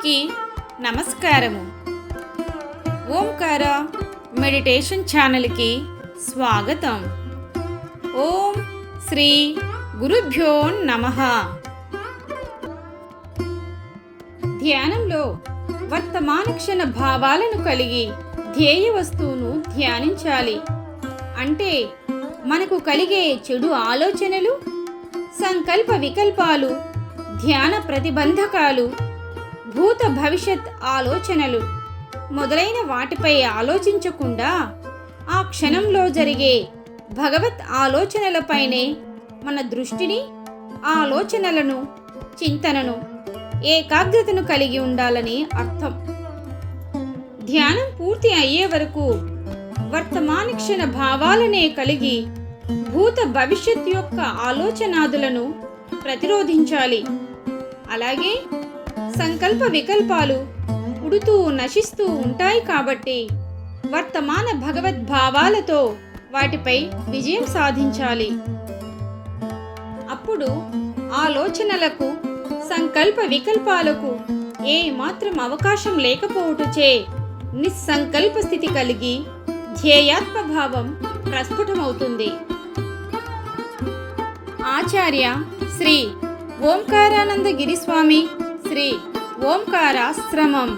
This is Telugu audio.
అందరికీ నమస్కారము. ఓంకార మెడిటేషన్ ఛానల్కి స్వాగతం. ఓం శ్రీ గురుభ్యో నమ. ధ్యానంలో వర్తమాన క్షణ భావాలను కలిగి ధ్యేయ వస్తువును ధ్యానించాలి. అంటే మనకు కలిగే చెడు ఆలోచనలు సంకల్ప వికల్పాలు ధ్యాన ప్రతిబంధకాలు భూత భవిష్యత్ ఆలోచనలు మొదలైన వాటిపై ఆలోచించకుండా ఆ క్షణంలో జరిగే భగవత్ ఆలోచనలపైనే మన దృష్టిని ఆలోచనలను చింతనను ఏకాగ్రతను కలిగి ఉండాలని అర్థం. ధ్యానం పూర్తి అయ్యే వరకు వర్తమాన క్షణ భావాలనే కలిగి భూత భవిష్యత్ యొక్క ఆలోచనాదులను ప్రతిరోధించాలి. అలాగే సంకల్ప వికల్పాలు పుడుతూ నశిస్తూ ఉంటాయి కాబట్టి వర్తమాన భగవద్భావాలతో వాటిపై విజయం సాధించాలి. అప్పుడు ఆలోచనలకు సంకల్ప వికల్పాలకు ఏ మాత్రం అవకాశం లేకపోవటచే నిస్సంకల్ప స్థితి కలిగి ధ్యేయాత్మభావం ప్రస్ఫుటమవుతుంది. ఆచార్య శ్రీ ఓంకారానంద గిరిస్వామి శ్రీ ఓంకారాశ్రమం.